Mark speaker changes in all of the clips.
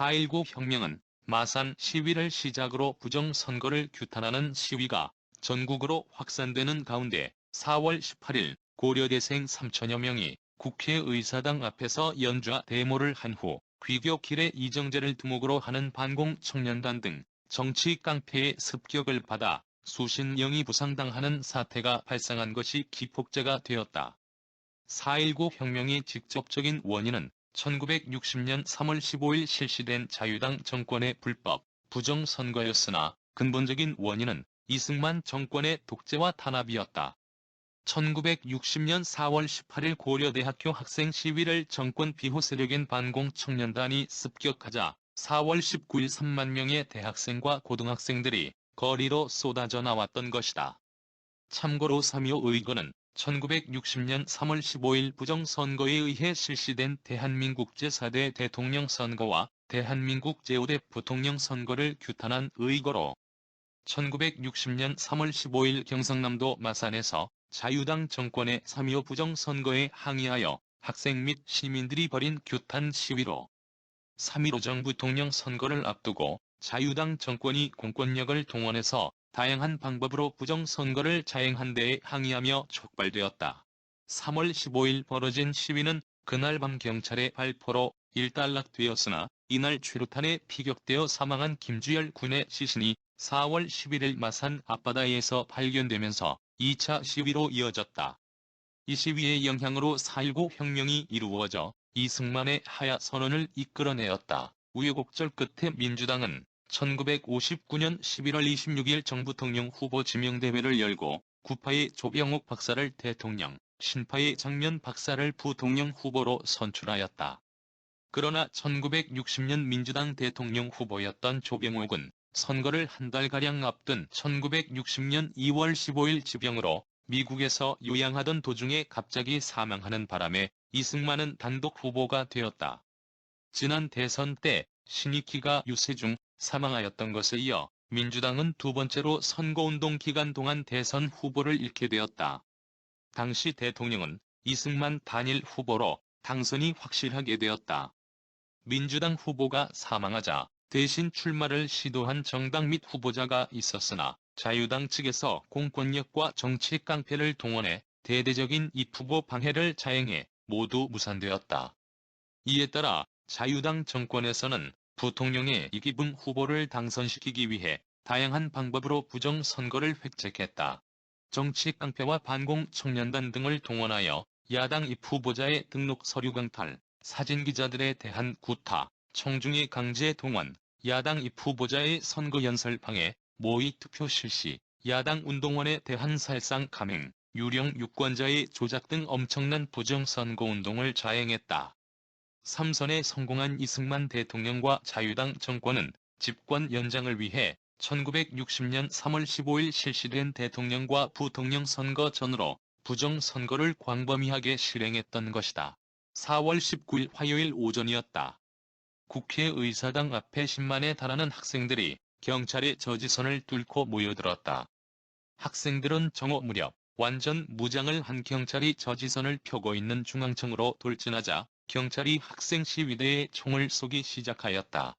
Speaker 1: 4.19 혁명은 마산 시위를 시작으로 부정선거를 규탄하는 시위가 전국으로 확산되는 가운데 4월 18일 고려대생 3천여 명이 국회의사당 앞에서 연좌 데모를 한 후 귀교길에 이정재를 두목으로 하는 반공 청년단 등 정치 깡패의 습격을 받아 수십 명이 부상당하는 사태가 발생한 것이 기폭제가 되었다. 4.19 혁명의 직접적인 원인은 1960년 3월 15일 실시된 자유당 정권의 불법, 부정선거였으나 근본적인 원인은 이승만 정권의 독재와 탄압이었다. 1960년 4월 18일 고려대학교 학생 시위를 정권 비호 세력인 반공 청년단이 습격하자 4월 19일 3만 명의 대학생과 고등학생들이 거리로 쏟아져 나왔던 것이다. 참고로 3.25 의거는 1960년 3월 15일 부정선거에 의해 실시된 대한민국 제4대 대통령 선거와 대한민국 제5대 부통령 선거를 규탄한 의거로 1960년 3월 15일 경상남도 마산에서 자유당 정권의 3.25 부정선거에 항의하여 학생 및 시민들이 벌인 규탄 시위로 3.15 정부통령 선거를 앞두고 자유당 정권이 공권력을 동원해서 다양한 방법으로 부정선거를 자행한 데에 항의하며 촉발되었다. 3월 15일 벌어진 시위는 그날 밤 경찰의 발포로 일단락되었으나 이날 최루탄에 피격되어 사망한 김주열 군의 시신이 4월 11일 마산 앞바다에서 발견되면서 2차 시위로 이어졌다. 이 시위의 영향으로 4.19 혁명이 이루어져 이승만의 하야 선언을 이끌어내었다. 우여곡절 끝에 민주당은 1959년 11월 26일 정부 통령 후보 지명대회를 열고 구파의 조병옥 박사를 대통령, 신파의 장면 박사를 부통령 후보로 선출하였다. 그러나 1960년 민주당 대통령 후보였던 조병옥은 선거를 한 달가량 앞둔 1960년 2월 15일 지병으로 미국에서 요양하던 도중에 갑자기 사망하는 바람에 이승만은 단독 후보가 되었다. 지난 대선 때 신익희가 유세 중 사망하였던 것에 이어 민주당은 두 번째로 선거운동 기간 동안 대선 후보를 잃게 되었다. 당시 대통령은 이승만 단일 후보로 당선이 확실하게 되었다. 민주당 후보가 사망하자 대신 출마를 시도한 정당 및 후보자가 있었으나 자유당 측에서 공권력과 정치 깡패를 동원해 대대적인 입후보 방해를 자행해 모두 무산되었다. 이에 따라 자유당 정권에서는 부통령의 이기붕 후보를 당선시키기 위해 다양한 방법으로 부정선거를 획책했다. 정치 깡패와 반공 청년단 등을 동원하여 야당 입 후보자의 등록 서류 강탈, 사진기자들에 대한 구타, 청중의 강제 동원, 야당 입 후보자의 선거 연설 방해, 모의 투표 실시, 야당 운동원에 대한 살상 감행, 유령 유권자의 조작 등 엄청난 부정선거 운동을 자행했다. 3선에 성공한 이승만 대통령과 자유당 정권은 집권 연장을 위해 1960년 3월 15일 실시된 대통령과 부통령 선거 전으로 부정선거를 광범위하게 실행했던 것이다. 4월 19일 화요일 오전이었다. 국회의사당 앞에 10만에 달하는 학생들이 경찰의 저지선을 뚫고 모여들었다. 학생들은 정오 무렵 완전 무장을 한 경찰이 저지선을 펴고 있는 중앙청으로 돌진하자 경찰이 학생 시위대에 총을 쏘기 시작하였다.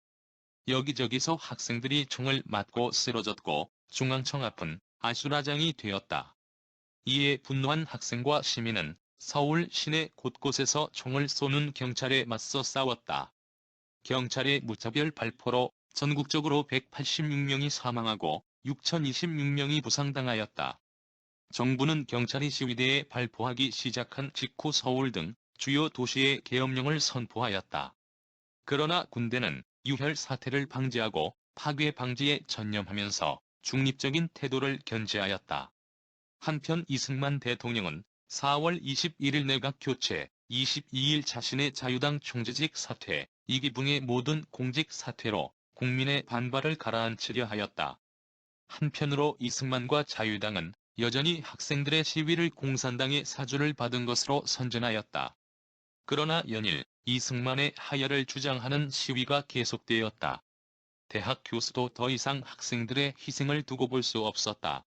Speaker 1: 여기저기서 학생들이 총을 맞고 쓰러졌고 중앙청 앞은 아수라장이 되었다. 이에 분노한 학생과 시민은 서울 시내 곳곳에서 총을 쏘는 경찰에 맞서 싸웠다. 경찰의 무차별 발포로 전국적으로 186명이 사망하고 6,026명이 부상당하였다. 정부는 경찰이 시위대에 발포하기 시작한 직후 서울 등 주요 도시의 계엄령을 선포하였다. 그러나 군대는 유혈 사태를 방지하고 파괴 방지에 전념하면서 중립적인 태도를 견제하였다. 한편 이승만 대통령은 4월 21일 내각 교체, 22일 자신의 자유당 총재직 사퇴, 이기붕의 모든 공직 사퇴로 국민의 반발을 가라앉히려 하였다. 한편으로 이승만과 자유당은 여전히 학생들의 시위를 공산당의 사주를 받은 것으로 선전하였다. 그러나 연일 이승만의 하야를 주장하는 시위가 계속되었다. 대학 교수도 더 이상 학생들의 희생을 두고 볼 수 없었다.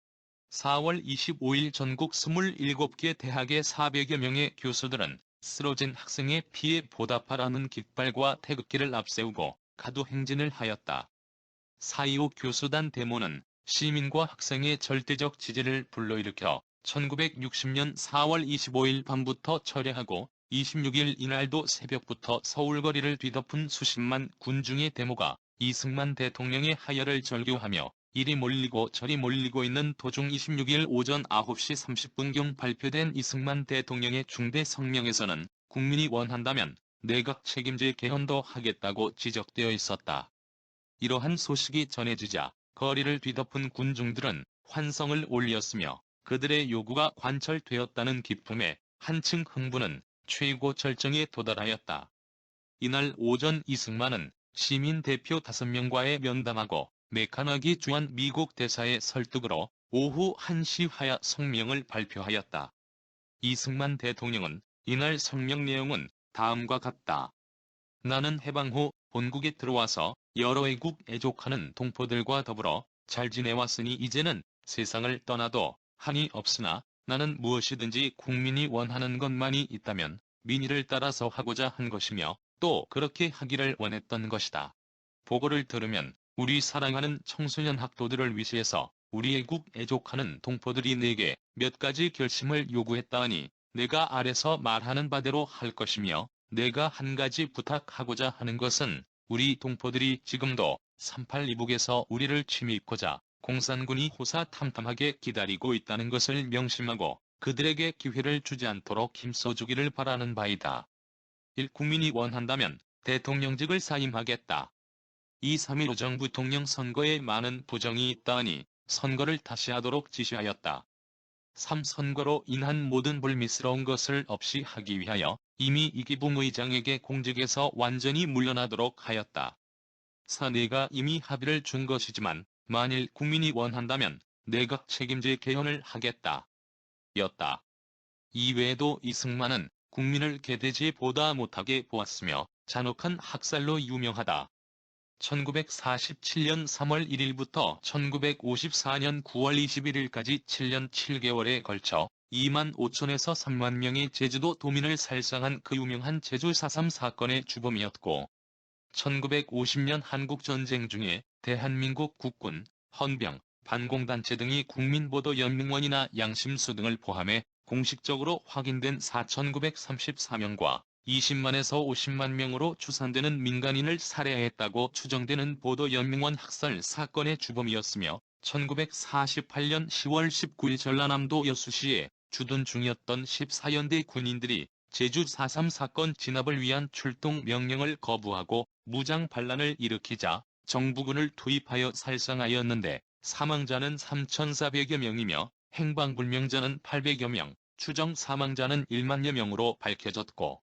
Speaker 1: 4월 25일 전국 27개 대학의 400여 명의 교수들은 쓰러진 학생의 피해 보답하라는 깃발과 태극기를 앞세우고 가두 행진을 하였다. 4.25 교수단 데모는 시민과 학생의 절대적 지지를 불러일으켜 1960년 4월 25일 밤부터 철회하고 26일 이날도 새벽부터 서울 거리를 뒤덮은 수십만 군중의 데모가 이승만 대통령의 하야를 절규하며 이리 몰리고 저리 몰리고 있는 도중 26일 오전 9시 30분경 발표된 이승만 대통령의 중대 성명에서는 국민이 원한다면 내각 책임제 개헌도 하겠다고 지적되어 있었다. 이러한 소식이 전해지자 거리를 뒤덮은 군중들은 환성을 올렸으며 그들의 요구가 관철되었다는 기쁨에 한층 흥분은 최고 절정에 도달하였다. 이날 오전 이승만은 시민 대표 5명과의 면담하고 메카나기 주한 미국 대사의 설득으로 오후 1시 하야 성명을 발표하였다. 이승만 대통령은 이날 성명 내용은 다음과 같다. 나는 해방 후 본국에 들어와서 여러 애국 애족하는 동포들과 더불어 잘 지내왔으니 이제는 세상을 떠나도 한이 없으나 나는 무엇이든지 국민이 원하는 것만이 있다면 민의를 따라서 하고자 한 것이며 또 그렇게 하기를 원했던 것이다. 보고를 들으면 우리 사랑하는 청소년 학도들을 위시해서 우리 애국 애족하는 동포들이 내게 몇 가지 결심을 요구했다하니 내가 아래서 말하는 바대로 할 것이며 내가 한 가지 부탁하고자 하는 것은 우리 동포들이 지금도 38 이북에서 우리를 침입고자 공산군이 호사탐탐하게 기다리고 있다는 것을 명심하고 그들에게 기회를 주지 않도록 힘써주기를 바라는 바이다. 1. 국민이 원한다면 대통령직을 사임하겠다. 2. 3.15 정부 통령 선거에 많은 부정이 있다하니 선거를 다시 하도록 지시하였다. 3. 선거로 인한 모든 불미스러운 것을 없이 하기 위하여 이미 이기붕 의장에게 공직에서 완전히 물러나도록 하였다. 4. 내가 이미 합의를 준 것이지만 만일 국민이 원한다면 내각 책임제 개헌을 하겠다. 였다. 이외에도 이승만은 국민을 개돼지 보다 못하게 보았으며 잔혹한 학살로 유명하다. 1947년 3월 1일부터 1954년 9월 21일까지 7년 7개월에 걸쳐 2만 5천에서 3만 명의 제주도 도민을 살상한 그 유명한 제주 4.3 사건의 주범이었고 1950년 한국전쟁 중에 대한민국 국군, 헌병, 반공단체 등이 국민보도연맹원이나 양심수 등을 포함해 공식적으로 확인된 4,934명과 20만에서 50만 명으로 추산되는 민간인을 살해했다고 추정되는 보도연맹원 학살 사건의 주범이었으며 1948년 10월 19일 전라남도 여수시에 주둔 중이었던 14연대 군인들이 제주 4.3 사건 진압을 위한 출동 명령을 거부하고 무장 반란을 일으키자 정부군을 투입하여 살상하였는데 사망자는 3,400여 명이며 행방불명자는 800여 명, 추정 사망자는 1만여 명으로 밝혀졌고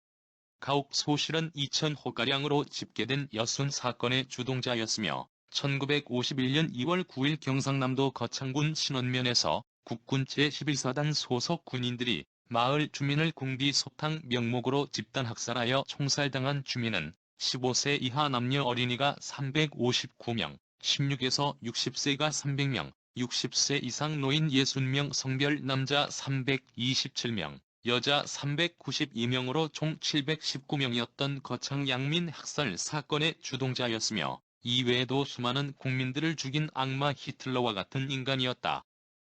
Speaker 1: 가옥 소실은 2,000호가량으로 집계된 여순 사건의 주동자였으며 1951년 2월 9일 경상남도 거창군 신원면에서 국군 제11사단 소속 군인들이 마을 주민을 궁비 소탕 명목으로 집단 학살하여 총살당한 주민은 15세 이하 남녀 어린이가 359명, 16에서 60세가 300명, 60세 이상 노인 60명 성별 남자 327명, 여자 392명으로 총 719명이었던 거창 양민 학살 사건의 주동자였으며 이외에도 수많은 국민들을 죽인 악마 히틀러와 같은 인간이었다.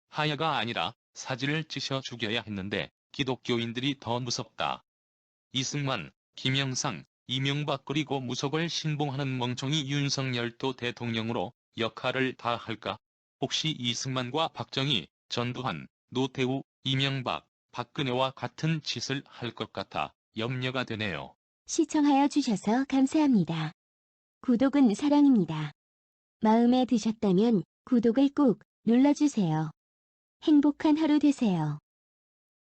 Speaker 1: 하야가 아니라 사지를 찌셔 죽여야 했는데 기독교인들이 더 무섭다. 이승만, 김영상, 이명박 그리고 무속을 신봉하는 멍청이 윤석열도 대통령으로 역할을 다 할까? 혹시 이승만과 박정희, 전두환, 노태우, 이명박, 박근혜와 같은 짓을 할 것 같아 염려가 되네요.
Speaker 2: 시청하여 주셔서 감사합니다. 구독은 사랑입니다. 마음에 드셨다면 구독을 꼭 눌러주세요. 행복한 하루 되세요.